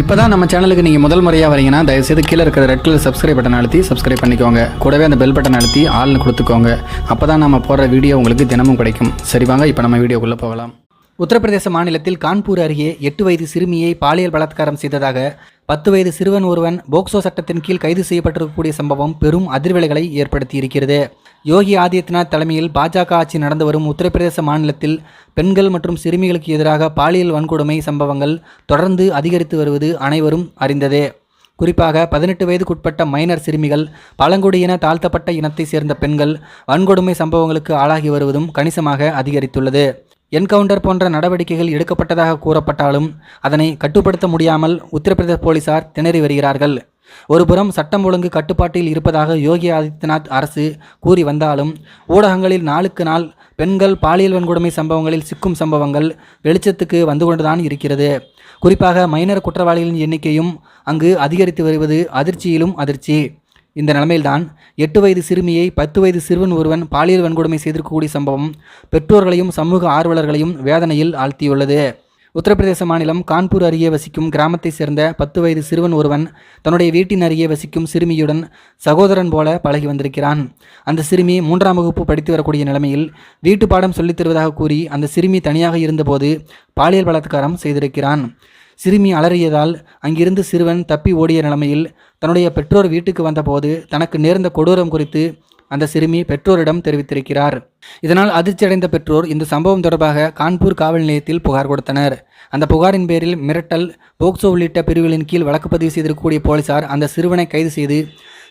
இப்போ தான் நம்ம சேனலுக்கு நீங்கள் முதல் முறையாக வரீங்கன்னா தயவுசெய்து கீழே இருக்கிற ரெட் கலர் சப்ஸ்கிரைப் பட்டன் அழுத்தி சப்ஸ்கிரைப் பண்ணிக்கோங்க. கூடவே அந்த பெல் பட்டன் அழுத்தி ஆள்னு கொடுத்துக்கோங்க. அப்போ தான் நம்ம போடுற வீடியோ உங்களுக்கு தினமும் கிடைக்கும். சரி வாங்க இப்போ நம்ம வீடியோக்குள்ளே போகலாம். உத்தரப்பிரதேச மாநிலத்தில் கான்பூர் அருகே எட்டு வயது சிறுமியை பாலியல் பலாத்காரம் செய்ததாக பத்து வயது சிறுவன் ஒருவன் போக்சோ சட்டத்தின் கீழ் கைது செய்யப்பட்டிருக்கக்கூடிய சம்பவம் பெரும் அதிர்வலைகளை ஏற்படுத்தி இருக்கிறது யோகி ஆதித்யநாத் தலைமையில் பாஜக ஆட்சி நடந்து வரும் உத்தரப்பிரதேச மாநிலத்தில் பெண்கள் மற்றும் சிறுமிகளுக்கு எதிராக பாலியல் வன்கொடுமை சம்பவங்கள் தொடர்ந்து அதிகரித்து வருவது அனைவரும் அறிந்ததே. குறிப்பாக பதினெட்டு வயதுக்குட்பட்ட மைனர் சிறுமிகள் பழங்குடியின தாழ்த்தப்பட்ட இனத்தைச் சேர்ந்த பெண்கள் வன்கொடுமை சம்பவங்களுக்கு ஆளாகி வருவதும் கணிசமாக அதிகரித்துள்ளது. என்கவுண்டர் போன்ற நடவடிக்கைகள் எடுக்கப்பட்டதாக கூறப்பட்டாலும் அதனை கட்டுப்படுத்த முடியாமல் உத்தரப்பிரதேச போலீசார் திணறி வருகிறார்கள். ஒருபுறம் சட்டம் ஒழுங்கு கட்டுப்பாட்டில் இருப்பதாக யோகி ஆதித்யநாத் அரசு கூறி வந்தாலும் ஊடகங்களில் நாளுக்கு நாள் பெண்கள் பாலியல் வன்கொடுமை சம்பவங்களில் சிக்கும் சம்பவங்கள் வெளிச்சத்துக்கு வந்து கொண்டுதான் இருக்கிறது. குறிப்பாக மைனர் குற்றவாளிகளின் எண்ணிக்கையும் அங்கு அதிகரித்து வருவது அதிர்ச்சியிலும் அதிர்ச்சி. இந்த நிலைமையில்தான் எட்டு வயது சிறுமியை பத்து வயது சிறுவன் ஒருவன் பாலியல் வன்கொடுமை செய்திருக்கக்கூடிய சம்பவம் பெற்றோர்களையும் சமூக ஆர்வலர்களையும் வேதனையில் ஆழ்த்தியுள்ளது. உத்தரப்பிரதேச மாநிலம் கான்பூர் அருகே வசிக்கும் கிராமத்தை சேர்ந்த பத்து வயது சிறுவன் ஒருவன் தன்னுடைய வீட்டின் அருகே வசிக்கும் சிறுமியுடன் சகோதரன் போல பழகி வந்திருக்கிறான். அந்த சிறுமி மூன்றாம் வகுப்பு படித்து வரக்கூடிய நிலைமையில் வீட்டு பாடம் சொல்லித் தருவதாக கூறி அந்த சிறுமி தனியாக இருந்தபோது பாலியல் பலாத்காரம் செய்திருக்கிறான். சிறுமி அலறியதால் அங்கிருந்து சிறுவன் தப்பி ஓடிய நிலைமையில் தன்னுடைய பெற்றோர் வீட்டுக்கு வந்தபோது தனக்கு நேர்ந்த கொடூரம் குறித்து அந்த சிறுமி பெற்றோரிடம் தெரிவித்திருக்கிறார். இதனால் அதிர்ச்சியடைந்த பெற்றோர் இந்த சம்பவம் தொடர்பாக கான்பூர் காவல் நிலையத்தில் புகார் கொடுத்தனர். அந்த புகாரின் பேரில் மிரட்டல் போக்சோ உள்ளிட்ட பிரிவுகளின் கீழ் வழக்கு பதிவு செய்திருக்கக்கூடிய போலீசார் அந்த சிறுவனை கைது செய்து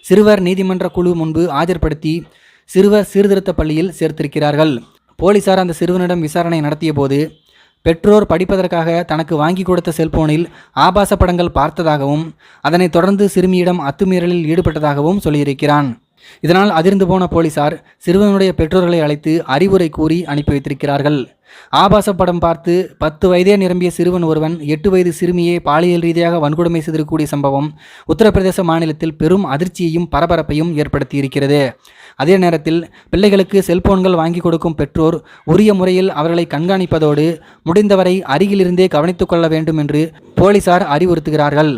சிறுவர் நீதிமன்ற குழு முன்பு ஆஜர்படுத்தி சிறுவர் சீர்திருத்த பள்ளியில் சேர்த்திருக்கிறார்கள். போலீசார் அந்த சிறுவனிடம் விசாரணை நடத்திய போது பெற்றோர் படிப்பதற்காக தனக்கு வாங்கி கொடுத்த செல்போனில் ஆபாச படங்கள் பார்த்ததாகவும் அதனைத் தொடர்ந்து சிறுமியிடம் அத்துமீறலில் ஈடுபட்டதாகவும் சொல்லியிருக்கிறான். இதனால் அதிர்ந்து போன போலீசார் சிறுவனுடைய பெற்றோர்களை அழைத்து அறிவுரை கூறி அனுப்பி வைத்திருக்கிறார்கள். ஆபாச படம் பார்த்து பத்து வயதே நிரம்பிய சிறுவன் ஒருவன் எட்டு வயது சிறுமியை பாலியல் ரீதியாக வன்கொடுமை செய்திருக்கூடிய சம்பவம் உத்தரப்பிரதேச மாநிலத்தில் பெரும் அதிர்ச்சியையும் பரபரப்பையும் ஏற்படுத்தியிருக்கிறது. அதே நேரத்தில் பிள்ளைகளுக்கு செல்போன்கள் வாங்கி கொடுக்கும் பெற்றோர் உரிய முறையில் அவர்களை கண்காணிப்பதோடு முடிந்தவரை அருகிலிருந்தே கவனித்துக் கொள்ள வேண்டும் என்று போலீசார் அறிவுறுத்துகிறார்கள்.